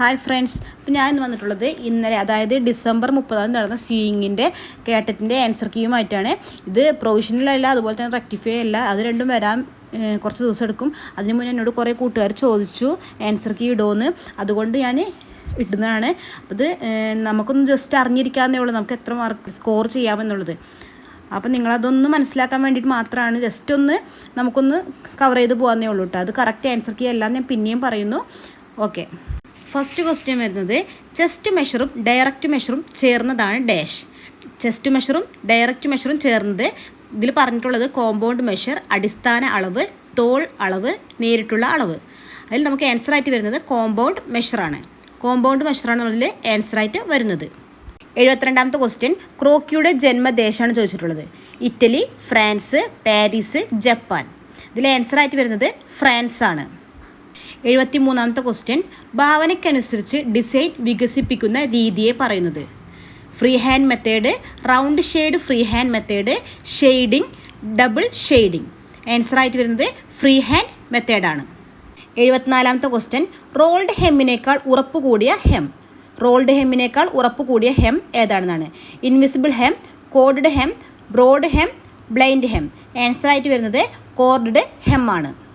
Hi friends അപ്പോൾ ഞാൻ ഇന്ന് വന്നിട്ടുള്ളത് ഇന്നലെ അതായത് ഡിസംബർ മുപ്പതാം നടന്ന സ്വിങ്ങിന്റെ കേട്ടറ്റിന്റെ ആൻസർ കീയുമായിട്ടാണ് ഇത് പ്രൊവിഷണലല്ല അതുപോലെ തന്നെ റെക്ടിഫൈ അല്ല. അത് രണ്ടും വരാൻ കുറച്ച് ദിവസം എടുക്കും. അതിന് മുന്നേ എന്നോട് കുറേ കൂട്ടുകാർ ചോദിച്ചു ആൻസർ കീ ഇടുമെന്ന് അതുകൊണ്ട് ഞാൻ ഇടുന്നതാണ്. അപ്പോൾ ഇത് നമുക്കൊന്ന് ജസ്റ്റ് അറിഞ്ഞിരിക്കാമെന്നേ ഉള്ളൂ. നമുക്ക് എത്ര മാർക്ക് സ്കോർ ചെയ്യാമെന്നുള്ളത്. അപ്പം നിങ്ങളതൊന്ന് മനസ്സിലാക്കാൻ വേണ്ടിയിട്ട് മാത്രമാണ്. ജസ്റ്റ് ഒന്ന് നമുക്കൊന്ന് കവർ ചെയ്ത് പോകാമെന്നേ ഉള്ളൂ കേട്ടോ അത് കറക്റ്റ് ആൻസർ കീ അല്ല ഞാൻ പിന്നെയും പറയുന്നു. ഓക്കെ ഫസ്റ്റ് ക്വസ്റ്റ്യൻ വരുന്നത് ചെസ്റ്റ് മെഷറും ഡയറക്റ്റ് മെഷറും ചേർന്നതാണ് ഡാഷ് ചെസ്റ്റ് മെഷറും ഡയറക്റ്റ് മെഷറും ചേർന്നത് ഇതിൽ പറഞ്ഞിട്ടുള്ളത് കോമ്പൗണ്ട് മെഷർ അടിസ്ഥാന അളവ് തോൾ അളവ് നേരിട്ടുള്ള അളവ്. അതിൽ നമുക്ക് ആൻസർ ആയിട്ട് വരുന്നത് കോമ്പൗണ്ട് മെഷറാണ് കോമ്പൗണ്ട് മെഷറാണ് അതിൽ ആൻസർ ആയിട്ട് വരുന്നത്. എഴുപത്തിരണ്ടാമത്തെ ക്വസ്റ്റ്യൻ ക്രോക്കിയുടെ ജന്മദേശമാണ് ചോദിച്ചിട്ടുള്ളത്. Italy France Paris Japan. ഇതിൽ ആൻസർ ആയിട്ട് വരുന്നത് ഫ്രാൻസ് ആണ് എഴുപത്തി മൂന്നാമത്തെ ക്വസ്റ്റ്യൻ ഭാവനയ്ക്കനുസരിച്ച് ഡിസൈൻ വികസിപ്പിക്കുന്ന രീതിയെ പറയുന്നത്. Free hand method round shade free hand method shading double shading answer ആയിട്ട് വരുന്നത് ഫ്രീ ഹാൻഡ് മെത്തേഡാണ് എഴുപത്തിനാലാമത്തെ ക്വസ്റ്റ്യൻ റോൾഡ് ഹെമ്മിനേക്കാൾ ഉറപ്പ് കൂടിയ ഹെം റോൾഡ് ഹെമ്മിനേക്കാൾ ഉറപ്പ് കൂടിയ hem ഏതാണെന്നാണ്. Invisible hem corded hem broad hem blind hem answer ആയിട്ട് വരുന്നത് കോർഡ് ഹെം ആണ്.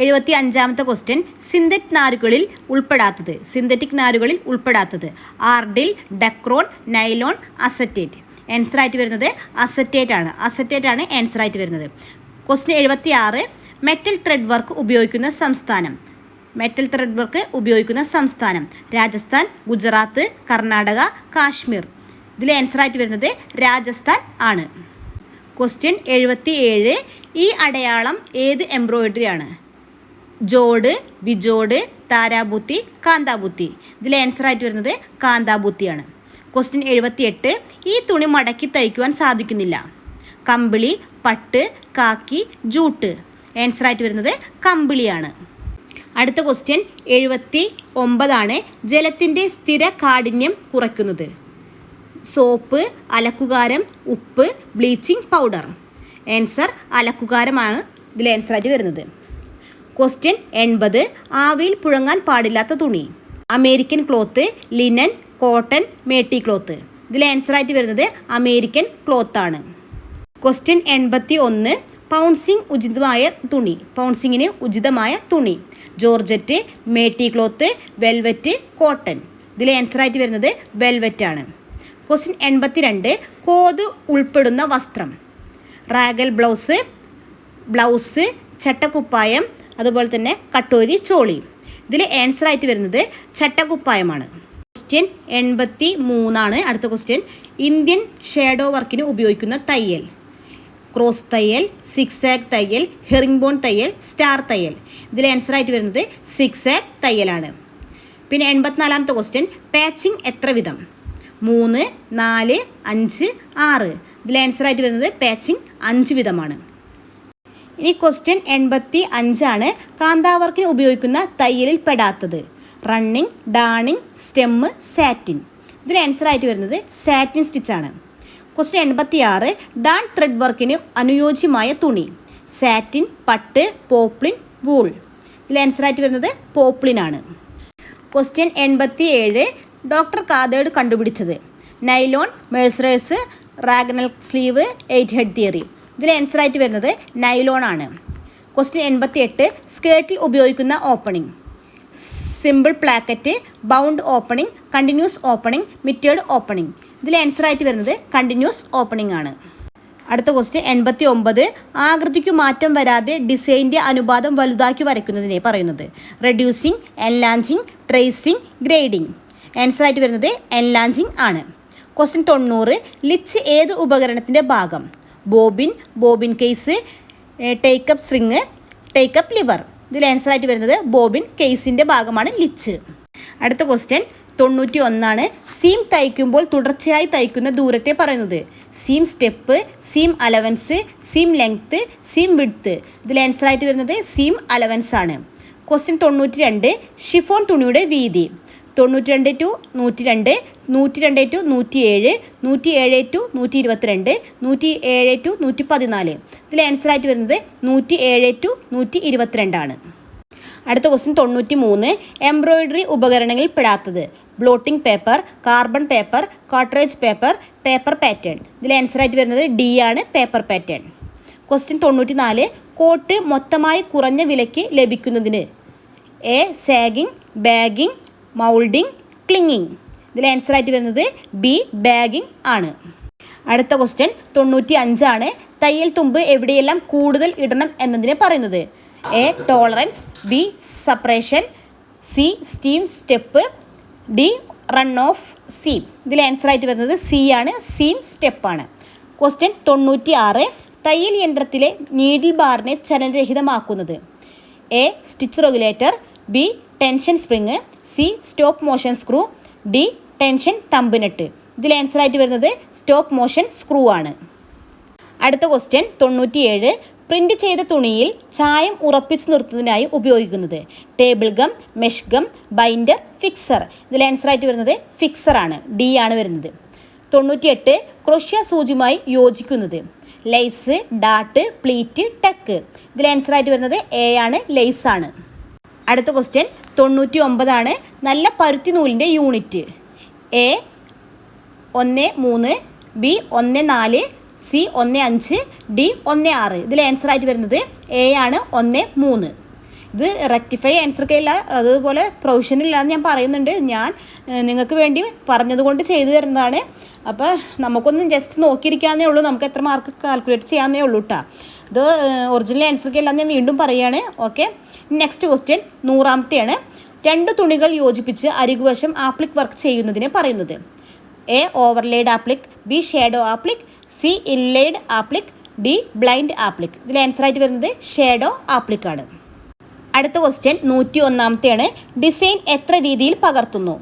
എഴുപത്തി അഞ്ചാമത്തെ ക്വസ്റ്റ്യൻ സിന്തറ്റിക് നാരുകളിൽ ഉൾപ്പെടാത്തത്. സിന്തറ്റിക് നാരുകളിൽ ഉൾപ്പെടാത്തത്. Ardil Dacron nylon acetate answer ആയിട്ട് വരുന്നത് അസറ്റേറ്റ് ആണ്. അസറ്റേറ്റ് ആണ് ആൻസർ ആയിട്ട് വരുന്നത്. ക്വസ്റ്റ്യൻ എഴുപത്തി ആറ് മെറ്റൽ ത്രെഡ് വർക്ക് ഉപയോഗിക്കുന്ന സംസ്ഥാനം. മെറ്റൽ ത്രെഡ് വർക്ക് ഉപയോഗിക്കുന്ന സംസ്ഥാനം. രാജസ്ഥാൻ ഗുജറാത്ത് കർണാടക കാശ്മീർ. ഇതിൽ ആൻസർ ആയിട്ട് വരുന്നത് രാജസ്ഥാൻ ആണ്. ക്വസ്റ്റ്യൻ എഴുപത്തി ഏഴ് ഈ അടയാളം ഏത് എംബ്രോയിഡറി ആണ്? ജോഡ് ബിജോഡ് താരാബുത്തി കാന്താബുത്തി ഇതിലെ ആൻസർ ആയിട്ട് വരുന്നത് കാന്താബുത്തിയാണ് ക്വസ്റ്റ്യൻ എഴുപത്തിയെട്ട് ഈ തുണി മടക്കി തയ്ക്കുവാൻ സാധിക്കുന്നില്ല. കമ്പിളി പട്ട് കാക്കി ജൂട്ട്. ആൻസർ ആയിട്ട് വരുന്നത് കമ്പിളിയാണ്. അടുത്ത ക്വസ്റ്റ്യൻ എഴുപത്തി ഒമ്പതാണ് ജലത്തിന്റെ സ്ഥിര കാഠിന്യം കുറയ്ക്കുന്നത്. സോപ്പ് അലക്കുകാരം ഉപ്പ് ബ്ലീച്ചിങ് പൗഡർ. ആൻസർ അലക്കുകാരമാണ്. ഇതിൽ ആൻസർ ആയിട്ട് വരുന്നത്. ക്വസ്റ്റ്യൻ എൺപത്. ആവിയിൽ പുഴങ്ങാൻ പാടില്ലാത്ത തുണി. American cloth linen cotton matty cloth. ഇതിൽ ആൻസർ ആയിട്ട് വരുന്നത് അമേരിക്കൻ ക്ലോത്ത് ആണ്. ക്വസ്റ്റ്യൻ എൺപത്തി ഒന്ന് പൗൺസിങ് ഉചിതമായ തുണി. പൗൺസിങ്ങിന് ഉചിതമായ തുണി. Georgette matty cloth velvet cotton. ഇതിൽ ആൻസർ ആയിട്ട് വരുന്നത് വെൽവെറ്റ് ആണ്. ക്വസ്റ്റ്യൻ എൺപത്തി രണ്ട് കോത് ഉൾപ്പെടുന്ന വസ്ത്രം. റാഗൽ ബ്ലൗസ് ബ്ലൗസ് ചട്ടക്കുപ്പായം അതുപോലെ തന്നെ കട്ടോരി ചോളി ഇതിൽ ആൻസർ ആയിട്ട് വരുന്നത് ചട്ടക്കുപ്പായമാണ് ക്വസ്റ്റ്യൻ എൺപത്തി മൂന്നാണ് അടുത്ത ക്വസ്റ്റ്യൻ ഇന്ത്യൻ ഷേഡോ വർക്കിന് ഉപയോഗിക്കുന്ന തയ്യൽ. ക്രോസ് തയ്യൽ സിക്സ് ആക് തയ്യൽ ഹെറിംഗ് ബോൺ തയ്യൽ സ്റ്റാർ തയ്യൽ. ഇതിൽ ആൻസർ ആയിട്ട് വരുന്നത് സിക്സ് ആക് തയ്യലാണ്. പിന്നെ എൺപത്തിനാലാമത്തെ ക്വസ്റ്റ്യൻ പാച്ചിങ് എത്ര വിധം മൂന്ന് നാല് അഞ്ച് ആറ്. ഇതിൽ ആൻസർ ആയിട്ട് വരുന്നത് പാച്ചിങ് അഞ്ച് വിധമാണ് ഇനി ക്വസ്റ്റ്യൻ എൺപത്തി അഞ്ചാണ് കാന്താവർക്കിന് ഉപയോഗിക്കുന്ന തയ്യലിൽ പെടാത്തത്. റണ്ണിങ് ഡാണിങ് സ്റ്റെമ്മ് സാറ്റിൻ ഇതിന് ആൻസർ ആയിട്ട് വരുന്നത് സാറ്റിൻ സ്റ്റിച്ചാണ് ക്വസ്റ്റ്യൻ എൺപത്തി ആറ് ഡാൺ ത്രെഡ് വർക്കിന് അനുയോജ്യമായ തുണി. സാറ്റിൻ പട്ട് പോപ്ലിൻ വൂൾ ഇതിൽ ആൻസർ ആയിട്ട് വരുന്നത് പോപ്ലിനാണ് ക്വസ്റ്റ്യൻ എൺപത്തി ഏഴ് ഡോക്ടർ കാതേഡ് കണ്ടുപിടിച്ചത്. Nylon mercerise raglan sleeve eight head theory ഇതിൽ ആൻസർ ആയിട്ട് വരുന്നത് നൈലോൺ ആണ്. ക്വസ്റ്റ്യൻ എൺപത്തി എട്ട് സ്കേർട്ടിൽ ഉപയോഗിക്കുന്ന opening simple placket bound opening continuous opening mitred opening ഇതിൽ ആൻസർ ആയിട്ട് വരുന്നത് കണ്ടിന്യൂസ് ഓപ്പണിംഗ് ആണ്. അടുത്ത ക്വസ്റ്റ്യൻ എൺപത്തി ഒമ്പത് ആകൃതിക്ക് മാറ്റം വരാതെ ഡിസൈന്റെ അനുപാതം വലുതാക്കി വരയ്ക്കുന്നതിനെ പറയുന്നത്. Reducing enlarging tracing grading answer ആയിട്ട് വരുന്നത് എൻലാഞ്ചിങ് ആണ്. ക്വസ്റ്റ്യൻ തൊണ്ണൂറ് ലിച്ച് ഏത് ഉപകരണത്തിന്റെ ഭാഗം? Bobbin bobbin case take up string take up lever ഇതിൽ ആൻസർ ആയിട്ട് വരുന്നത് ബോബിൻ കേസിന്റെ ഭാഗമാണ് ലിച്ച്. അടുത്ത ക്വസ്റ്റ്യൻ തൊണ്ണൂറ്റി ഒന്നാണ് സീം തയ്ക്കുമ്പോൾ തുടർച്ചയായി തയ്ക്കുന്ന ദൂരത്തെ പറയുന്നത്. Seam step seam allowance seam length seam width ഇതിൽ ആൻസർ ആയിട്ട് വരുന്നത് സീം അലവൻസ് ആണ്. ക്വസ്റ്റ്യൻ തൊണ്ണൂറ്റി രണ്ട് ഷിഫോൺ തുണിയുടെ വീതി. തൊണ്ണൂറ്റി രണ്ട് ടു നൂറ്റി രണ്ട് നൂറ്റി രണ്ട് ടു നൂറ്റി ഏഴ് നൂറ്റി ഏഴ് ടു നൂറ്റി ഇരുപത്തിരണ്ട് നൂറ്റി ഏഴ് ടു നൂറ്റി പതിനാല് ഇതിൽ ആൻസർ ആയിട്ട് വരുന്നത് നൂറ്റി ഏഴ് ടു നൂറ്റി ഇരുപത്തിരണ്ടാണ് അടുത്ത ക്വസ്റ്റ്യൻ തൊണ്ണൂറ്റി മൂന്ന് എംബ്രോയിഡറി ഉപകരണങ്ങളിൽ പെടാത്തത്. ബ്ലോട്ടിംഗ് പേപ്പർ കാർബൺ പേപ്പർ കോട്ടറേജ് പേപ്പർ പേപ്പർ പാറ്റേൺ ഇതിൽ ആൻസർ ആയിട്ട് വരുന്നത് ഡി ആണ് പേപ്പർ പാറ്റേൺ ക്വസ്റ്റ്യൻ തൊണ്ണൂറ്റി നാല് കോട്ട് മൊത്തമായി കുറഞ്ഞ വിലയ്ക്ക് ലഭിക്കുന്നതിന് A sagging bagging moulding clinging ഇതിൽ ആൻസർ ആയിട്ട് വരുന്നത് ബി ബാഗിങ് ആണ്. അടുത്ത ക്വസ്റ്റ്യൻ തൊണ്ണൂറ്റി അഞ്ചാണ് തയ്യൽ തുമ്പ് എവിടെയെല്ലാം കൂടുതൽ ഇടണം എന്നതിനെ പറയുന്നത്. A tolerance B separation C steam step D run off seam ഇതിൽ ആൻസർ ആയിട്ട് വരുന്നത് സി ആണ്. സീം സ്റ്റെപ്പാണ് ക്വസ്റ്റ്യൻ തൊണ്ണൂറ്റി ആറ് തയ്യൽ യന്ത്രത്തിലെ നീഡിൽ ബാറിനെ ചലനരഹിതമാക്കുന്നത്. A stitch regulator B tension spring C stop motion screw D tension thumb nut ഇതിൽ ആൻസർ ആയിട്ട് വരുന്നത് സ്റ്റോപ്പ് മോഷൻ സ്ക്രൂ ആണ്. അടുത്ത ക്വസ്റ്റ്യൻ തൊണ്ണൂറ്റിയേഴ് പ്രിന്റ് ചെയ്ത തുണിയിൽ ചായം ഉറപ്പിച്ചു നിർത്തുന്നതിനായി ഉപയോഗിക്കുന്നത്. Table gum mesh gum binder fixer. ഇതിൽ ആൻസർ ആയിട്ട് വരുന്നത് ഫിക്സർ ആണ് ഡി ആണ് വരുന്നത്. തൊണ്ണൂറ്റിയെട്ട് ക്രൊഷ്യ സൂചിയുമായി യോജിക്കുന്നത്. ലൈസ് ഡാട്ട് പ്ലീറ്റ് ടക്ക്. ഇതിൽ ആൻസർ ആയിട്ട് വരുന്നത് എ ആണ് ലൈസ് ആണ്. അടുത്ത ക്വസ്റ്റ്യൻ തൊണ്ണൂറ്റി ഒമ്പതാണ് നല്ല പരുത്തി നൂലിന്റെ യൂണിറ്റ് എ ഒന്ന് മൂന്ന് ബി ഒന്ന് നാല് സി ഒന്ന് അഞ്ച് ഡി ഒന്ന് ആറ്. ഇതിൽ ആൻസർ ആയിട്ട് വരുന്നത് എ ആണ് ഒന്ന് മൂന്ന്. ഇത് റെക്ടിഫൈ ആൻസർ ഒക്കെ ഇല്ല അതുപോലെ പ്രൊവിഷൻ ഇല്ലാന്ന് ഞാൻ പറയുന്നുണ്ട്. ഞാൻ നിങ്ങൾക്ക് വേണ്ടി പറഞ്ഞതുകൊണ്ട് ചെയ്തു തരുന്നതാണ്. അപ്പോൾ നമുക്കൊന്നും ജസ്റ്റ് നോക്കിയിരിക്കാന്നേ ഉള്ളൂ. നമുക്ക് എത്ര മാർക്ക് കാൽക്കുലേറ്റ് ചെയ്യാന്നേ ഉള്ളൂ കേട്ടോ ഇത് ഒറിജിനൽ ആൻസർക്ക് എല്ലാം ഞാൻ വീണ്ടും പറയുകയാണ് ഓക്കെ നെക്സ്റ്റ് ക്വസ്റ്റ്യൻ നൂറാമത്തെയാണ്. രണ്ട് തുണികൾ യോജിപ്പിച്ച് അരികുവശം ആപ്ലിക് വർക്ക് ചെയ്യുന്നതിനെ പറയുന്നത്. A overlaid applique B shadow applique C inlaid applique D blind applique ഇതിൽ ആൻസർ ആയിട്ട് വരുന്നത് ഷേഡോ ആപ്ലിക് ആണ്. അടുത്ത ക്വസ്റ്റ്യൻ നൂറ്റി ഒന്നാമത്തെയാണ് ഡിസൈൻ എത്ര രീതിയിൽ പകർത്തുന്നു?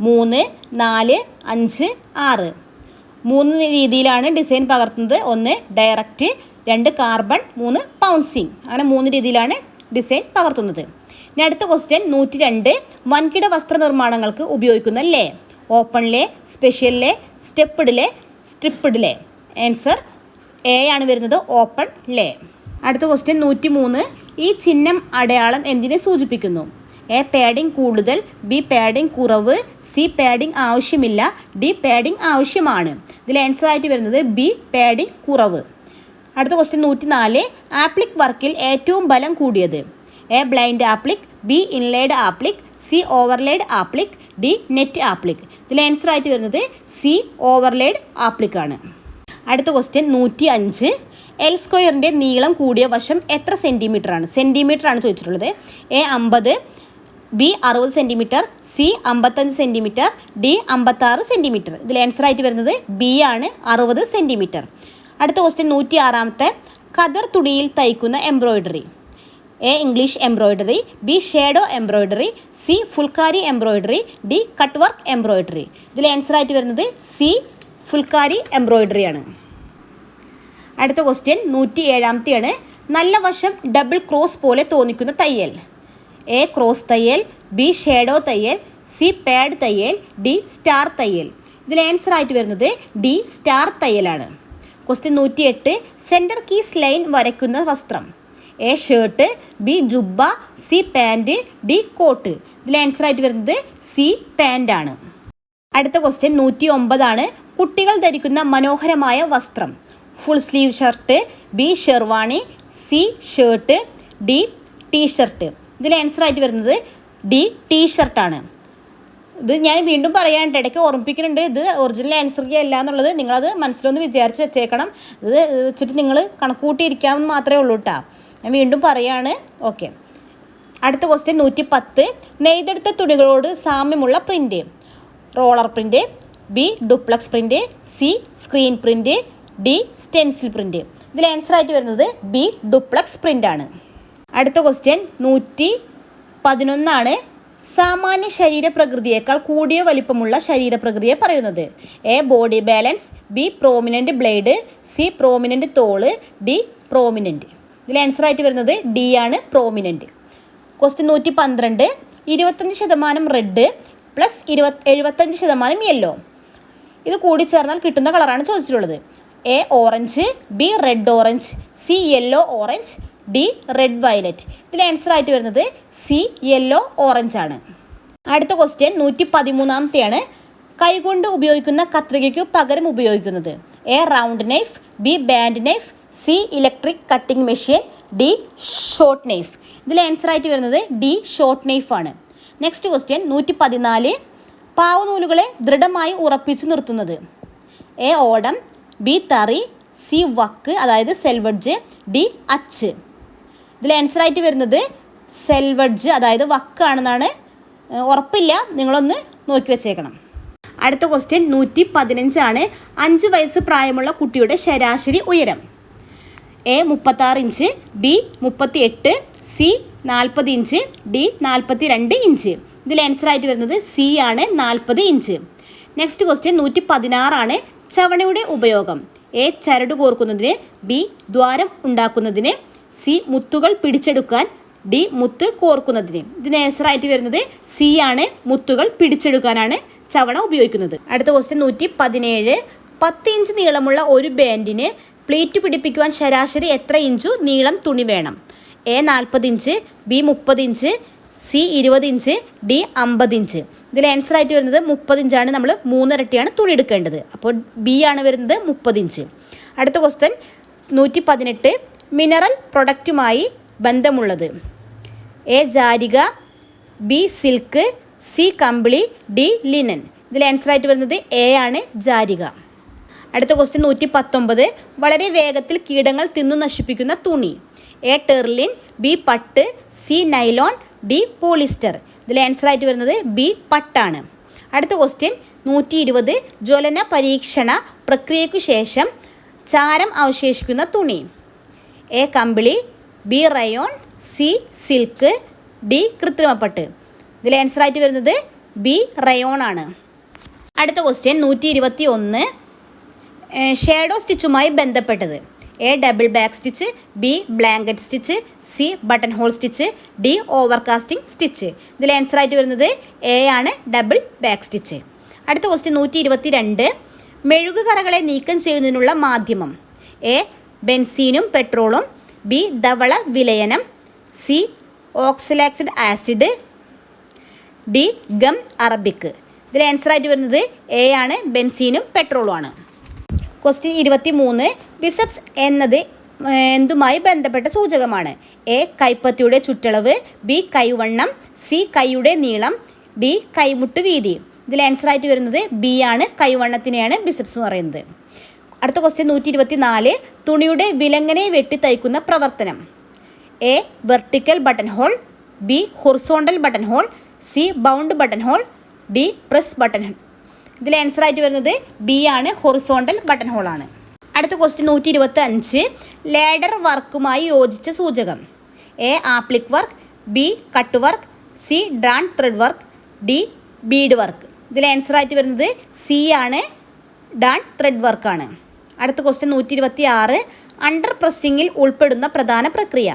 മൂന്ന് നാല് അഞ്ച് ആറ്. മൂന്ന് രീതിയിലാണ് ഡിസൈൻ പകർത്തുന്നത്. ഒന്ന് ഡയറക്റ്റ് രണ്ട് കാർബൺ മൂന്ന് പൗൺസിങ് അങ്ങനെ മൂന്ന് രീതിയിലാണ് ഡിസൈൻ പകർത്തുന്നത്. ഇനി അടുത്ത ക്വസ്റ്റ്യൻ നൂറ്റി രണ്ട് വൻകിട വസ്ത്രനിർമ്മാണങ്ങൾക്ക് ഉപയോഗിക്കുന്ന lay open lay special lay stepped lay striped lay. Answer A ആണ് വരുന്നത് ഓപ്പൺ ലേ. അടുത്ത ക്വസ്റ്റ്യൻ നൂറ്റി മൂന്ന് ഈ ചിഹ്നം അടയാളം എന്തിനെ സൂചിപ്പിക്കുന്നു? എ പാഡിംഗ് കൂടുതൽ ബി പാഡിംഗ് കുറവ് സി പാഡിംഗ് ആവശ്യമില്ല ഡി പാഡിംഗ് ആവശ്യമാണ്. ഇതിൽ ആൻസർ ആയിട്ട് വരുന്നത് ബി പാഡിംഗ് കുറവ്. അടുത്ത ക്വസ്റ്റ്യൻ നൂറ്റി നാല് ആപ്ലിക് വർക്കിൽ ഏറ്റവും ബലം കൂടിയത്? A blind applique B inlaid applique C overlaid applique D net applique ഇതിൽ ആൻസർ ആയിട്ട് വരുന്നത് സി ഓവർലേഡ് ആപ്ലിക് ആണ്. അടുത്ത ക്വസ്റ്റ്യൻ നൂറ്റി അഞ്ച് എൽ സ്ക്വയറിന്റെ നീളം കൂടിയ വശം എത്ര സെന്റിമീറ്റർ ആണ്? സെന്റിമീറ്റർ ആണ് ചോദിച്ചിട്ടുള്ളത്. എ അമ്പത്. ബി അറുപത് സെന്റിമീറ്റർ സി അമ്പത്തഞ്ച് സെന്റിമീറ്റർ ഡി അമ്പത്താറ് സെന്റിമീറ്റർ ഇതിൽ ആൻസർ ആയിട്ട് വരുന്നത് ബി ആണ്. അറുപത് സെന്റിമീറ്റർ അടുത്ത ക്വസ്റ്റ്യൻ നൂറ്റി ആറാമത്തെ കദർ തുണിയിൽ തയ്ക്കുന്ന embroidery A English embroidery B shadow embroidery C phulkari embroidery D cut work embroidery ഇതിൽ ആൻസർ ആയിട്ട് വരുന്നത് സി ഫുൾക്കാരി എംബ്രോയിഡറി ആണ്. അടുത്ത ക്വസ്റ്റ്യൻ നൂറ്റി ഏഴാമത്തെയാണ് നല്ല വശം ഡബിൾ ക്രോസ് പോലെ തോന്നിക്കുന്ന തയ്യൽ. എ ക്രോസ് തയ്യൽ. ബി ഷേഡോ തയ്യൽ. സി പാഡ് തയ്യൽ. ഡി സ്റ്റാർ തയ്യൽ. ഇതിൽ ആൻസർ ആയിട്ട് വരുന്നത് ഡി സ്റ്റാർ തയ്യലാണ്. ക്വസ്റ്റ്യൻ നൂറ്റി എട്ട് സെന്റർ കീസ് ലൈൻ വരയ്ക്കുന്ന വസ്ത്രം. A shirt B jubba C pant D coat ഇതിൽ ആൻസർ ആയിട്ട് വരുന്നത് സി പാന്റാണ് അടുത്ത ക്വസ്റ്റ്യൻ നൂറ്റി ഒമ്പതാണ് കുട്ടികൾ ധരിക്കുന്ന മനോഹരമായ വസ്ത്രം. Full sleeve shirt B sherwani C shirt D T shirt ഇതിൽ ആൻസർ ആയിട്ട് വരുന്നത് ഡി ടീ ഷർട്ടാണ് ഇത് ഞാൻ വീണ്ടും പറയാനുണ്ട്. ഇടയ്ക്ക് ഓർമ്മിപ്പിക്കുന്നുണ്ട്. ഇത് ഒറിജിനൽ ആൻസർ അല്ല എന്നുള്ളത്. നിങ്ങളത് മനസ്സിലൊന്ന് വിചാരിച്ച് വെച്ചേക്കണം. ഇത് വെച്ചിട്ട് നിങ്ങൾ കണക്കൂട്ടിയിരിക്കാമെന്ന് മാത്രമേ ഉള്ളൂ കേട്ടോ ഞാൻ വീണ്ടും പറയാണ്. ഓക്കെ. അടുത്ത ക്വസ്റ്റ്യൻ നൂറ്റി പത്ത് നെയ്തെടുത്ത തുണികളോട് സാമ്യമുള്ള print roller print B duplex print C screen print D stencil print ഇതിൽ ആൻസർ ആയിട്ട് വരുന്നത് ബി ഡുപ്ലക്സ് പ്രിന്റ് ആണ്. അടുത്ത ക്വസ്റ്റ്യൻ നൂറ്റി പതിനൊന്നാണ് സാമാന്യ ശരീരപ്രകൃതിയേക്കാൾ കൂടിയ വലിപ്പമുള്ള ശരീരപ്രകൃതിയെ പറയുന്നത്. A body balance B prominent blade C prominent തോൾ ഡി പ്രോമിനന്റ് ഇതിൽ ആൻസർ ആയിട്ട് വരുന്നത് ഡി ആണ് പ്രോമിനന്റ് ക്വസ്റ്റ്യൻ നൂറ്റി പന്ത്രണ്ട് ഇരുപത്തഞ്ച് ശതമാനം റെഡ് പ്ലസ് ഇരുപത് എഴുപത്തഞ്ച് ശതമാനം യെല്ലോ ഇത് കൂടി ചേർന്നാൽ കിട്ടുന്ന കളറാണ് ചോദിച്ചിട്ടുള്ളത്. A orange B red orange C yellow orange D red violet. ഇതിൽ ആൻസർ ആയിട്ട് വരുന്നത് സി യെല്ലോ ഓറഞ്ച് ആണ്. അടുത്ത ക്വസ്റ്റ്യൻ നൂറ്റി പതിമൂന്നാമത്തെയാണ് കൈകൊണ്ട് ഉപയോഗിക്കുന്ന കത്രികയ്ക്ക് പകരം ഉപയോഗിക്കുന്നത്. A round knife B band knife C electric cutting machine D short knife ഇതിൽ ആൻസർ ആയിട്ട് വരുന്നത് ഡി ഷോർട്ട് നൈഫ് ആണ്. നെക്സ്റ്റ് ക്വസ്റ്റ്യൻ നൂറ്റി പതിനാല് പാവനൂലുകളെ ദൃഢമായി ഉറപ്പിച്ചു നിർത്തുന്നത്. എ ഓടം ബി തറി സി വക്ക് അതായത് സെൽവഡ്ജ് ഡി അച്ച്. ഇതിൽ ആൻസർ ആയിട്ട് വരുന്നത് സെൽവഡ്ജ് അതായത് വക്കാണെന്നാണ്. ഉറപ്പില്ല. നിങ്ങളൊന്ന് നോക്കി വെച്ചേക്കണം. അടുത്ത ക്വസ്റ്റ്യൻ നൂറ്റി പതിനഞ്ചാണ് അഞ്ച് വയസ്സ് പ്രായമുള്ള കുട്ടിയുടെ ശരാശരി ഉയരം. എ മുപ്പത്താറ് ഇഞ്ച് ബി മുപ്പത്തി എട്ട് സി നാൽപ്പത് ഇഞ്ച് ഡി നാൽപ്പത്തി രണ്ട് ഇഞ്ച്. ഇതിൽ ആൻസർ ആയിട്ട് വരുന്നത് സി ആണ് നാൽപ്പത് ഇഞ്ച്. നെക്സ്റ്റ് ക്വസ്റ്റ്യൻ നൂറ്റി പതിനാറാണ് ചവണയുടെ ഉപയോഗം. എ ചരട് കോർക്കുന്നതിന് ബി ദ്വാരം ഉണ്ടാക്കുന്നതിന്. സി മുത്തുകൾ പിടിച്ചെടുക്കാൻ ഡി മുത്ത് കോർക്കുന്നതിന്. ഇതിന് ആൻസർ ആയിട്ട് വരുന്നത് സി ആണ് മുത്തുകൾ പിടിച്ചെടുക്കാനാണ് ചവണ ഉപയോഗിക്കുന്നത്. അടുത്ത ക്വസ്റ്റ്യൻ നൂറ്റി പതിനേഴ് പത്ത് ഇഞ്ച് നീളമുള്ള ഒരു ബാൻഡിന് പ്ലേറ്റ് പിടിപ്പിക്കുവാൻ ശരാശരി എത്ര ഇഞ്ചു നീളം തുണി വേണം? എ നാൽപ്പത് ഇഞ്ച് ബി മുപ്പത് ഇഞ്ച് സി ഇരുപത് ഇഞ്ച് ഡി അമ്പത് ഇഞ്ച് ഇതിൽ ആൻസർ ആയിട്ട് വരുന്നത് മുപ്പത് ഇഞ്ചാണ് നമ്മൾ മൂന്നിരട്ടിയാണ് തുണി എടുക്കേണ്ടത്. അപ്പോൾ ബി ആണ് വരുന്നത് മുപ്പത് ഇഞ്ച് അടുത്ത ക്വസ്റ്റ്യൻ നൂറ്റി പതിനെട്ട് മിനറൽ പ്രൊഡക്റ്റുമായി ബന്ധമുള്ളത്. എ ജാരിക ബി സിൽക്ക് സി കമ്പിളി ഡി ലിനൻ. ഇതിൽ ആൻസർ ആയിട്ട് വരുന്നത് എ ആണ് ജാരിക. അടുത്ത ക്വസ്റ്റ്യൻ നൂറ്റി പത്തൊമ്പത് വളരെ വേഗത്തിൽ കീടങ്ങൾ തിന്നു നശിപ്പിക്കുന്ന തുണി. എ ടെർലിൻ ബി പട്ട് സി നൈലോൺ ഡി പോളിസ്റ്റർ. ഇതിൽ ആൻസർ ആയിട്ട് വരുന്നത് ബി പട്ടാണ്. അടുത്ത ക്വസ്റ്റ്യൻ നൂറ്റി ഇരുപത് ജ്വലന പരീക്ഷണ പ്രക്രിയയ്ക്കു ശേഷം ചാരം അവശേഷിക്കുന്ന തുണി. എ കമ്പിളി B rayon C silk D കൃത്രിമപ്പട്ട്. ഇതിൽ ആൻസർ ആയിട്ട് വരുന്നത് ബി റയോൺ ആണ്. അടുത്ത ക്വസ്റ്റ്യൻ നൂറ്റി ഇരുപത്തി ഒന്ന് ഷേഡോ സ്റ്റിച്ചുമായി ബന്ധപ്പെട്ടത്. A double back stitch B blanket stitch C button hole stitch D overcasting stitch ഇതിൽ ആൻസർ ആയിട്ട് വരുന്നത് എ ആണ് ഡബിൾ ബാക്ക് സ്റ്റിച്ച് അടുത്ത ക്വസ്റ്റ്യൻ നൂറ്റി ഇരുപത്തി രണ്ട് മെഴുകുകറകളെ നീക്കം ചെയ്യുന്നതിനുള്ള മാധ്യമം. എ ബെൻസീനും പെട്രോളും. ബി ധവള വിലയനം. C oxalic acid. D gum Arabic. ഇതിൽ ആൻസർ ആയിട്ട് വരുന്നത് എ ആണ് ബെൻസീനും പെട്രോളും ആണ് ക്വസ്റ്റ്യൻ ഇരുപത്തി മൂന്ന് ബിസപ്സ് എന്നത് എന്തുമായി ബന്ധപ്പെട്ട സൂചകമാണ്? എ കൈപ്പത്തിയുടെ ചുറ്റളവ്. ബി കൈവണ്ണം. സി കൈയുടെ നീളം. ഡി കൈമുട്ട് വീതി. ഇതിൽ ആൻസർ ആയിട്ട് വരുന്നത് ബി ആണ് കൈവണ്ണത്തിനെയാണ് ബിസപ്സ് എന്ന് പറയുന്നത്. അടുത്ത ക്വസ്റ്റ്യൻ നൂറ്റി ഇരുപത്തി നാല് തുണിയുടെ വിലങ്ങനെ വെട്ടി തയ്ക്കുന്ന പ്രവർത്തനം. A vertical button hole B horizontal button hole C bound button hole D press button ഇതിൽ ആൻസർ ആയിട്ട് വരുന്നത് ബി ആണ്. ഹൊറിസോണ്ടൽ ബട്ടൺ ഹോൾ ആണ്. അടുത്ത ക്വസ്റ്റ്യൻ നൂറ്റി ഇരുപത്തി അഞ്ച് ലേഡർ വർക്കുമായി യോജിച്ച സൂചകം. A applique work B cut work C drawn thread work D bead work ഇതിൽ ആൻസർ ആയിട്ട് വരുന്നത് സി ആണ്. ഡാൻ ത്രെഡ് വർക്കാണ് അടുത്ത ക്വസ്റ്റ്യൻ നൂറ്റി ഇരുപത്തി ആറ് അണ്ടർ പ്രസ്സിങ്ങിൽ ഉൾപ്പെടുന്ന പ്രധാന പ്രക്രിയ.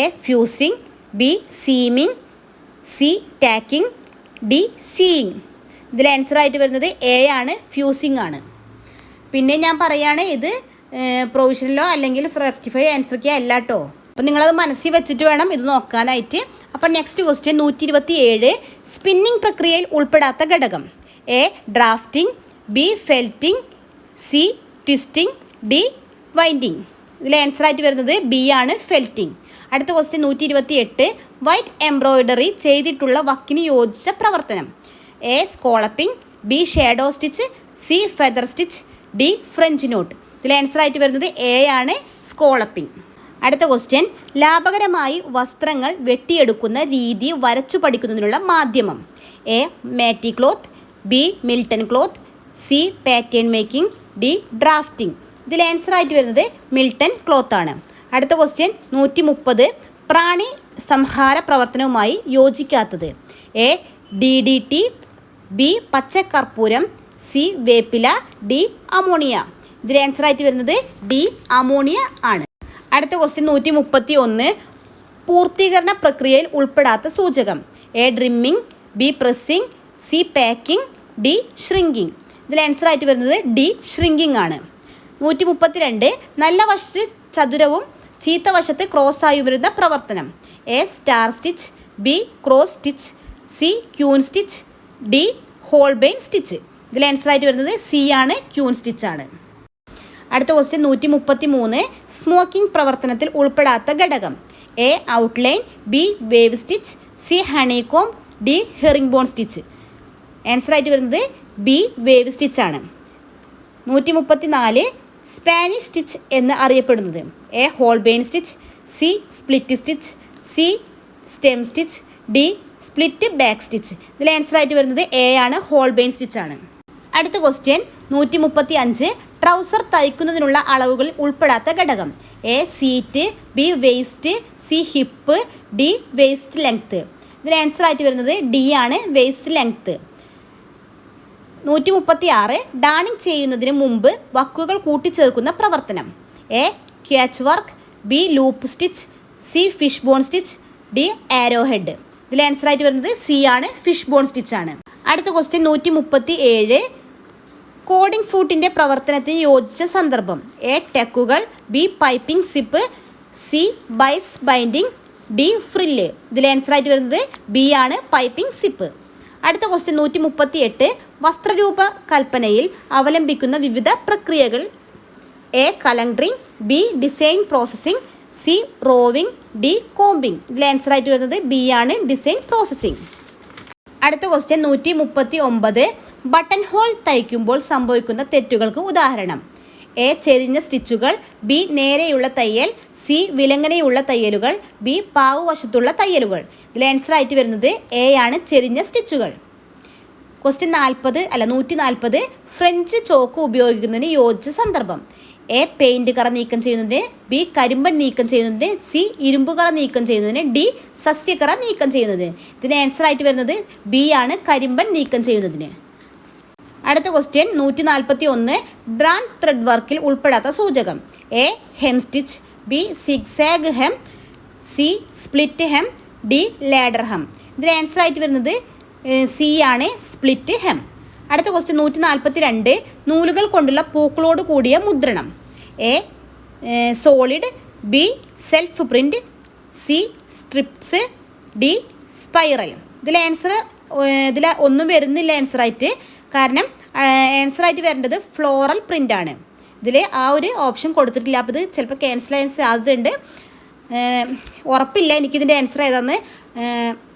A fusing B seaming C tacking D seeing ഇതിൽ ആൻസർ ആയിട്ട് വരുന്നത് എ ആണ് ഫ്യൂസിങ് ആണ്. പിന്നെ ഞാൻ പറയുകയാണ് ഇത് പ്രൊവിഷനിലോ അല്ലെങ്കിൽ റെക്ടിഫൈ ആൻസർ കീ അല്ല കേട്ടോ അപ്പം നിങ്ങളത് മനസ്സിൽ വെച്ചിട്ട് വേണം ഇത് നോക്കാനായിട്ട്. അപ്പം നെക്സ്റ്റ് ക്വസ്റ്റ്യൻ നൂറ്റി ഇരുപത്തി ഏഴ് സ്പിന്നിങ് പ്രക്രിയയിൽ ഉൾപ്പെടാത്ത ഘടകം. A drafting B felting C twisting D winding ഇതിൽ ആൻസർ ആയിട്ട് വരുന്നത് ബി ആണ് ഫെൽറ്റിംഗ് അടുത്ത ക്വസ്റ്റ്യൻ നൂറ്റി ഇരുപത്തി എട്ട് വൈറ്റ് എംബ്രോയിഡറി ചെയ്തിട്ടുള്ള വക്കിന് യോജിച്ച പ്രവർത്തനം. A scalloping B shadow stitch C feather stitch D French knot ഇതിൽ ആൻസർ ആയിട്ട് വരുന്നത് എ ആണ് സ്കോളപ്പിംഗ് അടുത്ത ക്വസ്റ്റ്യൻ ലാഭകരമായി വസ്ത്രങ്ങൾ വെട്ടിയെടുക്കുന്ന രീതി വരച്ചു പഠിക്കുന്നതിനുള്ള മാധ്യമം. A matty cloth B Milton cloth C pattern making D drafting. ഇതിൽ ആൻസർ ആയിട്ട് വരുന്നത് മിൽട്ടൺ ക്ലോത്ത് ആണ്. അടുത്ത ക്വസ്റ്റ്യൻ നൂറ്റി മുപ്പത് പ്രാണി സംഹാര പ്രവർത്തനവുമായി യോജിക്കാത്തത്. A D D T B പച്ചക്കർപ്പൂരം C വേപ്പില ഡി അമോണിയ. ഇതിൽ ആൻസർ ആയിട്ട് വരുന്നത് ഡി അമോണിയ ആണ്. അടുത്ത ക്വസ്റ്റ്യൻ നൂറ്റി മുപ്പത്തി ഒന്ന് പൂർത്തീകരണ പ്രക്രിയയിൽ ഉൾപ്പെടാത്ത സൂചകം. A trimming B pressing C packing D shrinking ഇതിൽ ആൻസർ ആയിട്ട് വരുന്നത് ഡി ഷ്രിങ്കിങ് ആണ്. നൂറ്റി മുപ്പത്തിരണ്ട് നല്ല വശത്ത് ചതുരവും ചീത്ത വശത്ത് ക്രോസ് ആയി വരുന്ന പ്രവർത്തനം. A star stitch B cross stitch C queen stitch D Holbein stitch ഇതിൽ ആൻസർ ആയിട്ട് വരുന്നത് സി ആണ് ക്യൂൺ സ്റ്റിച്ച് ആണ്. അടുത്ത ക്വസ്റ്റ്യൻ നൂറ്റി മുപ്പത്തി മൂന്ന് സ്മോക്കിംഗ് പ്രവർത്തനത്തിൽ ഉൾപ്പെടാത്ത ഘടകം. A outline B wave stitch C honeycomb D herringbone stitch answer ആയിട്ട് വരുന്നത് ബി വേവ് സ്റ്റിച്ച് ആണ്. നൂറ്റി മുപ്പത്തി നാല് സ്പാനിഷ് സ്റ്റിച്ച് എന്ന് അറിയപ്പെടുന്നത്. A Holbein stitch C split stitch C stem stitch D split back stitch ഇതിൽ ആൻസർ ആയിട്ട് വരുന്നത് എ ആണ് ഹോൾബെയിൻ സ്റ്റിച്ച് ആണ്. അടുത്ത ക്വസ്റ്റ്യൻ നൂറ്റി മുപ്പത്തി അഞ്ച് ട്രൗസർ തയ്ക്കുന്നതിനുള്ള അളവുകൾ ഉൾപ്പെടാത്ത ഘടകം. A seat B waist C hip D waist length ഇതിൽ ആൻസർ ആയിട്ട് വരുന്നത് ഡി ആണ് വേസ്റ്റ് ലെങ്ത്ത് നൂറ്റി മുപ്പത്തി ആറ് ഡാണിങ് ചെയ്യുന്നതിന് മുമ്പ് വക്കുകൾ കൂട്ടിച്ചേർക്കുന്ന പ്രവർത്തനം. A catch work. B loop stitch. C fish bone stitch. D arrow head. ഇതിൽ ആൻസർ ആയിട്ട് വരുന്നത് സി ആണ് ഫിഷ് ബോൺ സ്റ്റിച്ച് ആണ്. അടുത്ത ക്വസ്റ്റ്യൻ നൂറ്റി മുപ്പത്തി ഏഴ് കോഡിംഗ് ഫൂട്ടിന്റെ പ്രവർത്തനത്തിന് യോജിച്ച സന്ദർഭം. A ടെക്കുകൾ. B piping zip. C bias binding D frill. ഇതിൽ ആൻസർ ആയിട്ട് വരുന്നത് ബി ആണ് പൈപ്പിംഗ് സിപ്പ്. അടുത്ത ക്വസ്റ്റ്യൻ നൂറ്റി മുപ്പത്തി എട്ട് വസ്ത്രരൂപ കൽപ്പനയിൽ അവലംബിക്കുന്ന വിവിധ പ്രക്രിയകൾ. A calendering B design processing. C roving. D combing. ഇതിൽ ആൻസർ ആയിട്ട് വരുന്നത് ബി ആണ് ഡിസൈൻ പ്രോസസ്സിംഗ്. അടുത്ത ക്വസ്റ്റ്യൻ നൂറ്റി മുപ്പത്തി ഒമ്പത് ബട്ടൺ ഹോൾ തയ്ക്കുമ്പോൾ സംഭവിക്കുന്ന തെറ്റുകൾക്ക് ഉദാഹരണം. എ ചെരിഞ്ഞ സ്റ്റിച്ചുകൾ ബി നേരെയുള്ള തയ്യൽ സി വിലങ്ങനെയുള്ള തയ്യലുകൾ ബി പാവുവശത്തുള്ള തയ്യലുകൾ. ഇതിൽ ആൻസർ ആയിട്ട് വരുന്നത് എ ആണ് ചെരിഞ്ഞ സ്റ്റിച്ചുകൾ. ക്വസ്റ്റ്യൻ നാൽപ്പത് അല്ല നൂറ്റി നാൽപ്പത് ഫ്രഞ്ച് ചോക്ക് ഉപയോഗിക്കുന്നതിന് യോജിച്ച സന്ദർഭം. എ പെയിന്റ് കറ നീക്കം ചെയ്യുന്നതിന് ബി കരിമ്പൻ നീക്കം ചെയ്യുന്നതിന് സി ഇരുമ്പ് കറ നീക്കം ചെയ്യുന്നതിന് ഡി സസ്യക്കറ നീക്കം ചെയ്യുന്നതിന്. ഇതിന് ആൻസർ ആയിട്ട് വരുന്നത് ബി ആണ് കരിമ്പൻ നീക്കം ചെയ്യുന്നതിന്. അടുത്ത ക്വസ്റ്റ്യൻ നൂറ്റി നാൽപ്പത്തി ഒന്ന് ബ്രാൻഡ് ത്രെഡ് വർക്കിൽ ഉൾപ്പെടാത്ത സൂചകം. A hem stitch B zigzag hem C split hem D ladder hem ഇതിൽ ആൻസർ ആയിട്ട് വരുന്നത് സി ആണ് സ്പ്ലിറ്റ് ഹെം അടുത്ത ക്വസ്റ്റ്യൻ നൂറ്റി നാൽപ്പത്തി രണ്ട് നൂലുകൾ കൊണ്ടുള്ള പൂക്കളോട് കൂടിയ മുദ്രണം. A solid B self print C stripes D spiral ഇതിൽ ആൻസർ ഇതിൽ ഒന്നും വരുന്നില്ല ആൻസറായിട്ട് കാരണം ആൻസർ ആയിട്ട് വരേണ്ടത് ഫ്ലോറൽ പ്രിന്റ് ആണ്. ഇതിൽ ആ ഒരു ഓപ്ഷൻ കൊടുത്തിട്ടില്ല. അപ്പോൾ ഇത് ചിലപ്പോൾ ക്യാൻസൽ ചെയ്യാൻ സാധ്യതയുണ്ട്. ഉറപ്പില്ല എനിക്കിതിന്റെ ആൻസർ ഏതാന്ന്.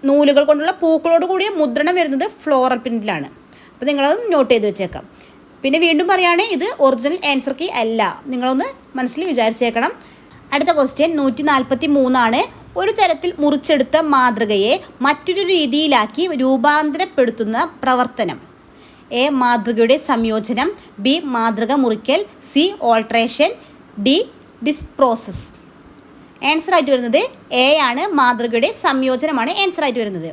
നൂലുകൾ കൊണ്ടുള്ള പൂക്കളോട് കൂടിയ മുദ്രണം വരുന്നത് ഫ്ലോറൽ പ്രിന്റിലാണ് അപ്പോൾ നിങ്ങളത് നോട്ട് ചെയ്ത് വെച്ചേക്കാം. പിന്നെ വീണ്ടും പറയുകയാണെങ്കിൽ ഇത് ഒറിജിനൽ ആൻസർ കീ അല്ല. നിങ്ങളൊന്ന് മനസ്സിൽ വിചാരിച്ചേക്കണം. അടുത്ത ക്വസ്റ്റ്യൻ നൂറ്റി നാൽപ്പത്തി മൂന്നാണ് ഒരു തരത്തിൽ മുറിച്ചെടുത്ത മാതൃകയെ മറ്റൊരു രീതിയിലാക്കി രൂപാന്തരപ്പെടുത്തുന്ന പ്രവർത്തനം. എ മാതൃകയുടെ സംയോജനം ബി മാതൃക മുറിക്കൽ സി ഓൾട്രേഷൻ ഡി ഡിസ്പ്രോസസ് ആൻസർ ആയിട്ട് വരുന്നത് എ ആണ് മാതൃകയുടെ സംയോജനമാണ് ആൻസർ ആയിട്ട് വരുന്നത്.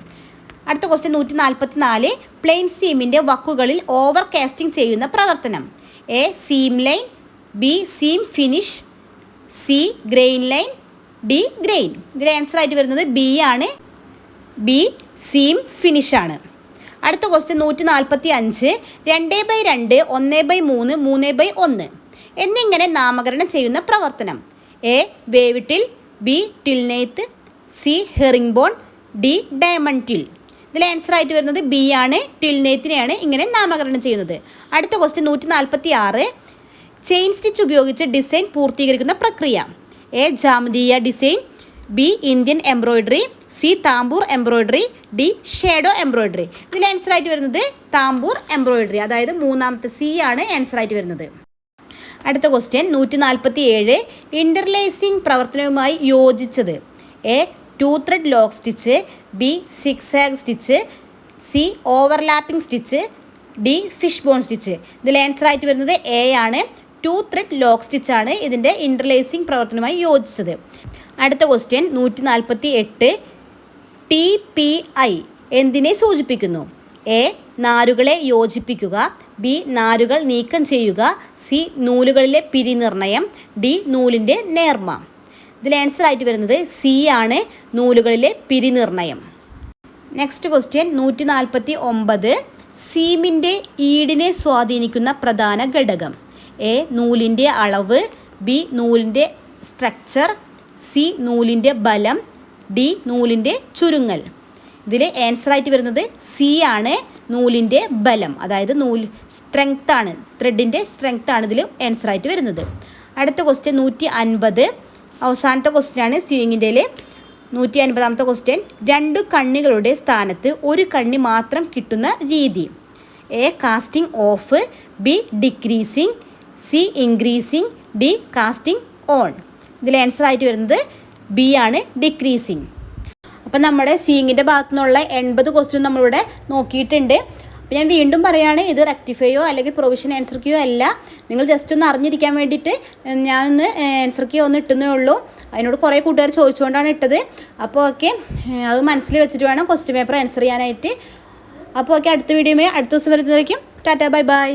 അടുത്ത ക്വസ്റ്റ്യൻ നൂറ്റി നാൽപ്പത്തി നാല് പ്ലെയിൻ സീമിന്റെ വക്കുകളിൽ ഓവർ കാസ്റ്റിംഗ് ചെയ്യുന്ന പ്രവർത്തനം. A seam line B seam finish C grain line D grain ഇതിൽ ആൻസർ ആയിട്ട് വരുന്നത് ബി ആണ് ബി സീം ഫിനിഷ് ആണ്. അടുത്ത ക്വസ്റ്റ്യൻ നൂറ്റി നാൽപ്പത്തി അഞ്ച് രണ്ട് ബൈ രണ്ട് ഒന്ന് ബൈ മൂന്ന് മൂന്ന് ബൈ ഒന്ന്. എന്നിങ്ങനെ നാമകരണം ചെയ്യുന്ന പ്രവർത്തനം. എ വേവിട്ടിൽ B ടിൽനെയ്ത്ത് C herringbone D diamond twill. ഇതിൽ ആൻസർ ആയിട്ട് വരുന്നത് ബി ആണ് ടിൽനെയ്ത്തിനെയാണ് ഇങ്ങനെ നാമകരണം ചെയ്യുന്നത്. അടുത്ത ക്വസ്റ്റ്യൻ നൂറ്റി നാൽപ്പത്തി ആറ് ചെയിൻ സ്റ്റിച്ച് ഉപയോഗിച്ച് ഡിസൈൻ പൂർത്തീകരിക്കുന്ന പ്രക്രിയ. A ജാമതീയ design B Indian embroidery C tambour embroidery D shadow embroidery. ഇതിൽ ആൻസർ ആയിട്ട് വരുന്നത് താമ്പൂർ എംബ്രോയിഡറി അതായത് മൂന്നാമത്തെ സി ആണ് ആൻസർ ആയിട്ട് വരുന്നത്. അടുത്ത ക്വസ്റ്റ്യൻ നൂറ്റി നാൽപ്പത്തി ഏഴ് ഇന്റർലേസിംഗ് പ്രവർത്തനവുമായി യോജിച്ചത് A two thread lock stitch B zigzag stitch C overlapping stitch D fish bone stitch ഇതിൽ ആൻസർ ആയിട്ട് വരുന്നത് എ ആണ്. ടു ത്രെഡ് ലോക്ക് ആണ് ഇതിന്റെ ഇന്റർലേസിംഗ് പ്രവർത്തനവുമായി യോജിച്ചത്. അടുത്ത ക്വസ്റ്റ്യൻ നൂറ്റി നാൽപ്പത്തി എട്ട് ടി പി ഐ എന്തിനെ സൂചിപ്പിക്കുന്നു? എ. നാരുകളെ യോജിപ്പിക്കുക. ബി. നാരുകൾ നീക്കം ചെയ്യുക. സി. നൂലുകളിലെ പിരിനിർണയം. ഡി. നൂലിന്റെ നേർമ ഇതിൽ ആൻസർ ആയിട്ട് വരുന്നത് സി ആണ് നൂലുകളിലെ പിരിനിർണയം. നെക്സ്റ്റ് ക്വസ്റ്റ്യൻ നൂറ്റി നാൽപ്പത്തി ഒമ്പത് സീമിന്റെ ഈടിനെ സ്വാധീനിക്കുന്ന പ്രധാന ഘടകം. എ. നൂലിന്റെ അളവ്. ബി. നൂലിന്റെ സ്ട്രക്ചർ സി. നൂലിന്റെ ബലം. ഡി നൂലിന്റെ ചുരുങ്ങൽ. ഇതിൽ ആൻസർ ആയിട്ട് വരുന്നത് സി ആണ് നൂലിന്റെ ബലം. അതായത് നൂൽ സ്ട്രെങ്ത് ആണ്. ത്രെഡിന്റെ സ്ട്രെങ്ത് ആണ് ഇതിൽ ആൻസർ ആയിട്ട് വരുന്നത്. അടുത്ത ക്വസ്റ്റ്യൻ നൂറ്റി അൻപത് അവസാനത്തെ ക്വസ്റ്റ്യനാണ് സ്യൂയിങ്ങിന്റെയിൽ നൂറ്റി അൻപതാമത്തെ ക്വസ്റ്റ്യൻ രണ്ട് കണ്ണികളുടെ സ്ഥാനത്ത് ഒരു കണ്ണി മാത്രം കിട്ടുന്ന രീതി. A casting off B decreasing C increasing D casting on ഇതിൽ ആൻസർ ആയിട്ട് വരുന്നത് ബി ആണ് ഡിക്രീസിങ് അപ്പം നമ്മുടെ സ്വിങ്ങിന്റെ ഭാഗത്തു നിന്നുള്ള എൺപത് ക്വസ്റ്റ്യൻ നമ്മളിവിടെ നോക്കിയിട്ടുണ്ട്. അപ്പോൾ ഞാൻ വീണ്ടും പറയുകയാണ് ഇത് റെക്ടിഫൈയോ അല്ലെങ്കിൽ പ്രൊവിഷൻ ആൻസർ ക്യൂ അല്ല. നിങ്ങൾ ജസ്റ്റ് ഒന്ന് അറിഞ്ഞിരിക്കാൻ വേണ്ടിയിട്ട് ഞാനൊന്ന് ആൻസർ ക്യൂ ഒന്ന് ഇട്ടുന്നേ ഉള്ളൂ. അതിനോട് കുറേ കൂട്ടുകാർ ചോദിച്ചുകൊണ്ടാണ് ഇട്ടത്. അപ്പോൾ ഓക്കെ അത് മനസ്സിൽ വെച്ചിട്ട് വേണം ക്വസ്റ്റ്യൻ പേപ്പർ ആൻസർ ചെയ്യാനായിട്ട്. അപ്പോൾ ഓക്കെ അടുത്ത വീഡിയോമേ അടുത്ത ദിവസം വരുന്നതായിരിക്കും. Tata bye bye